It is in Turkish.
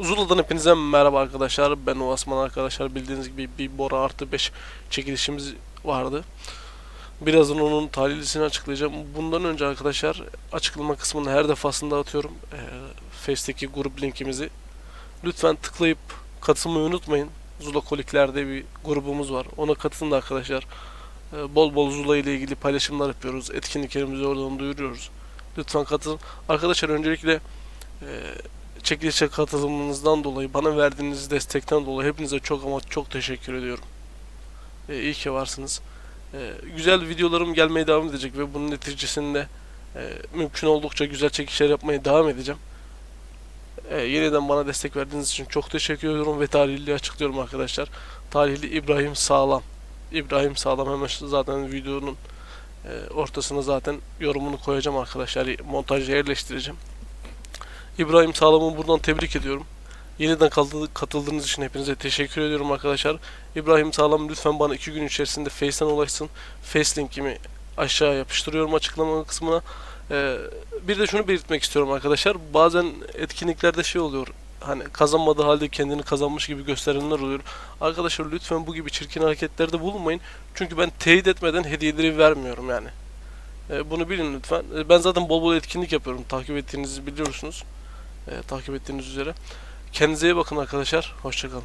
Zula'dan hepinize merhaba arkadaşlar. Ben Osman arkadaşlar. Bildiğiniz gibi bir Bora artı 5 çekilişimiz vardı. Birazdan onun talihlisini açıklayacağım. Bundan önce arkadaşlar açıklama kısmını her defasında atıyorum. Ee, Face'teki grup linkimizi. Lütfen tıklayıp katılmayı unutmayın. Zula Kolikler'de bir grubumuz var. Ona katılın da arkadaşlar. Ee, bol bol Zula ile ilgili paylaşımlar yapıyoruz. Etkinliklerimizi oradan duyuruyoruz. Lütfen katılın. Arkadaşlar öncelikle e, çekilişe katılımınızdan dolayı, bana verdiğiniz destekten dolayı hepinize çok ama çok teşekkür ediyorum. E, iyi ki varsınız. E, güzel videolarım gelmeye devam edecek ve bunun neticesinde e, mümkün oldukça güzel çekişler yapmaya devam edeceğim. E, yeniden bana destek verdiğiniz için çok teşekkür ediyorum ve tarihli açıklıyorum arkadaşlar. Tarihli İbrahim Sağlam. İbrahim Sağlam hemen zaten videonun e, ortasına zaten yorumunu koyacağım arkadaşlar. Montajı yerleştireceğim. İbrahim Sağlam'ı buradan tebrik ediyorum. Yeniden katıldı- katıldığınız için hepinize teşekkür ediyorum arkadaşlar. İbrahim Sağlam lütfen bana iki gün içerisinde Face'ten ulaşsın. Face linkimi aşağı yapıştırıyorum açıklama kısmına. Ee, bir de şunu belirtmek istiyorum arkadaşlar. Bazen etkinliklerde şey oluyor. Hani kazanmadığı halde kendini kazanmış gibi gösterenler oluyor. Arkadaşlar lütfen bu gibi çirkin hareketlerde bulunmayın. Çünkü ben teyit etmeden hediyeleri vermiyorum yani. Ee, bunu bilin lütfen. Ee, ben zaten bol bol etkinlik yapıyorum. Takip ettiğinizi biliyorsunuz. Ee, takip ettiğiniz üzere. Kendinize iyi bakın arkadaşlar. Hoşçakalın.